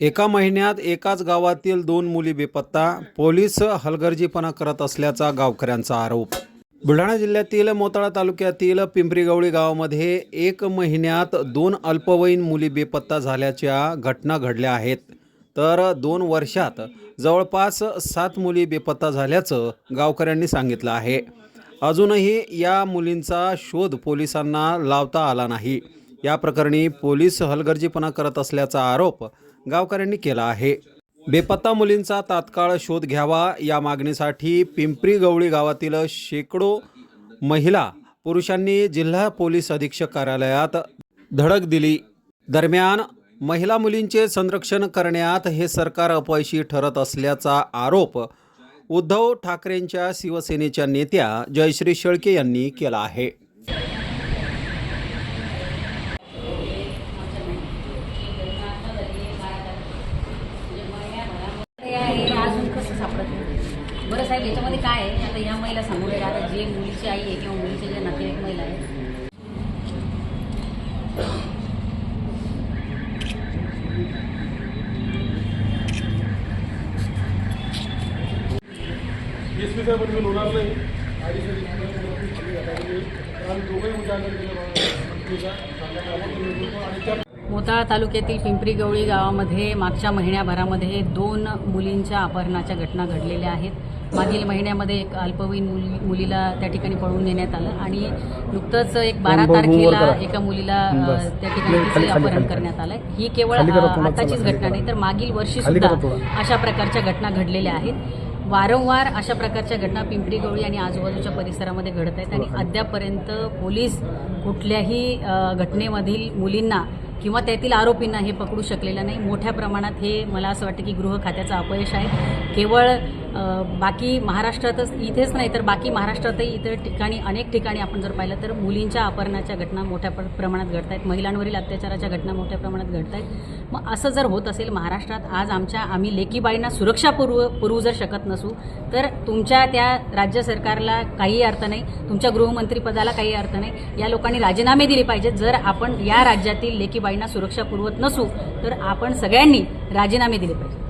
एका महिन्यात एकाच गावातील दोन मुली बेपत्ता पोलीस हलगर्जीपणा करत असल्याचा गावकऱ्यांचा आरोप. बुलढाणा जिल्ह्यातील मोताळा तालुक्यातील पिंपरीगवळी गावामध्ये एक महिन्यात दोन अल्पवयीन मुली बेपत्ता झाल्याच्या घटना घडल्या आहेत. तर दोन वर्षात जवळपास सात मुली बेपत्ता झाल्याचं गावकऱ्यांनी सांगितलं आहे. अजूनही या मुलींचा शोध पोलिसांना लावता आला नाही. या प्रकरणी पोलीस हलगर्जीपणा करत असल्याचा आरोप गावकऱ्यांनी केला आहे. बेपत्ता मुलींचा तात्काळ शोध घ्यावा या मागणीसाठी पिंपरी गवळी गावातील शेकडो महिला पुरुषांनी जिल्हा पोलीस अधीक्षक कार्यालयात धडक दिली. दरम्यान महिला मुलींचे संरक्षण करण्यात हे सरकार अपयशी ठरत असल्याचा आरोप उद्धव ठाकरेंच्या शिवसेनेच्या नेत्या जयश्री शेळके यांनी केला आहे. साहेब याच्यामध्ये काय आहे? आता या महिला नये आता जे मुलीची आई आहे किंवा मुलीचे जे नातेवाईक महिला आहे आणि दोघंही त्या मोताळा तालुक्यातील पिंपरी गवळी गावामध्ये मागच्या महिन्याभरामध्ये दोन मुलींच्या अपहरणाच्या घटना घडलेल्या आहेत. मागील महिन्यामध्ये एक अल्पवयीन मुली मुलीला त्या ठिकाणी पळवून नेण्यात आलं आणि नुकतंच एक बारा तारखेला एका मुलीला त्या ठिकाणी अपहरण करण्यात आलं ही केवळ आताचीच घटना नाही तर मागील वर्षी सुद्धा अशा प्रकारच्या घटना घडलेल्या आहेत. वारंवार अशा प्रकारच्या घटना पिंपरी गवळी आणि आजूबाजूच्या परिसरामध्ये घडत आहेत आणि अद्यापर्यंत पोलीस कुठल्याही घटनेमधील मुलींना किंवा त्यातील आरोपींना हे पकडू शकलेलं नाही. मोठ्या प्रमाणात हे मला असं वाटतं की गृह खात्याचं अपयश आहे. केवळ बाकी महाराष्ट्रातच इथेच नाही तर बाकी महाराष्ट्रातही इतर ठिकाणी अनेक ठिकाणी आपण जर पाहिलं तर मुलींच्या अपहरणाच्या घटना मोठ्या प्र- प्रमाणात घडत आहेत. महिलांवरील अत्याचाराच्या घटना मोठ्या प्रमाणात घडत आहेत. मग असं जर होत असेल महाराष्ट्रात आज आमच्या आम्ही लेकीबाईंना सुरक्षा पुरव पुरवू जर शकत नसू तर तुमच्या त्या राज्य सरकारला काही अर्थ नाही तुमच्या गृहमंत्रीपदाला काही अर्थ नाही या लोकांनी राजीनामे दिले पाहिजेत. जर आपण या राज्यातील लेकीबाईंना सुरक्षा पुरवत नसू तर आपण सगळ्यांनी राजीनामे दिले पाहिजेत.